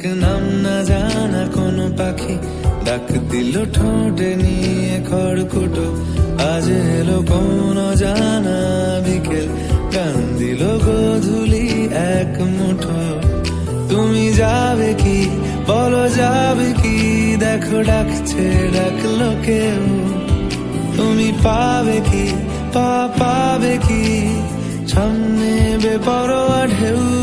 নাম না জানা কোনো পাখি। ডাক দিল ঠোঁটে নিয়ে খড়কুটো। আজ এলো কোন জানা বিকেল। গান দিল গোধুলি এক মুঠো। তুমি যাবে কি? বলো যাবে কি? দেখো ডাকছে ডাকলো কেউ। তুমি পাবে কি? পা পাবে কি? সামনে বেপরোয়া ঢেউ।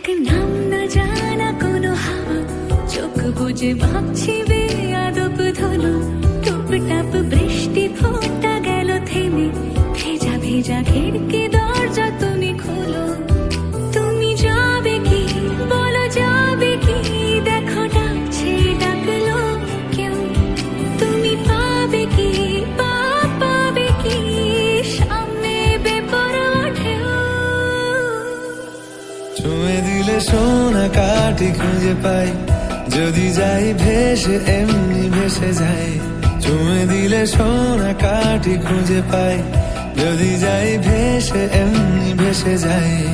এক নাম কোনো হাওয়া। চোখ বুঝে ভাবছি বেয়াদব ধনু। সোনা কাটি খুঁজে পাই। যদি যাই ভেসে, এমনি ভেসে যাই। চুমে দিলে সোনা কাটি খুঁজে পাই। যদি যাই ভেসে, এমনি ভেসে যাই।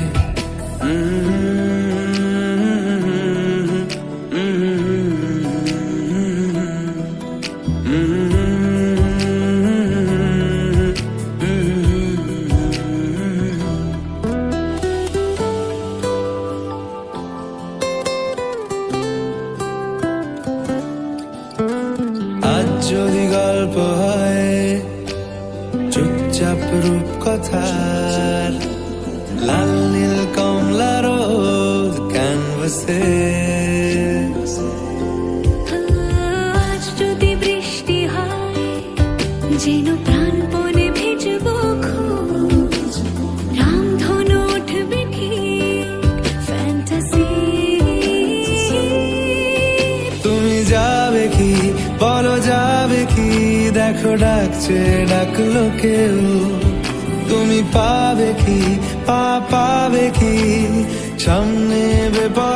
যদি গল্প হয় চুপচাপ রূপ কথার লাল নীল কমলা রোদ ক্যানভাসে দেখো ডাকছে ডাকলো কেউ। তুমি পাবে কি পা পাবে কি? সামনে বেপরোয়া ঢেউ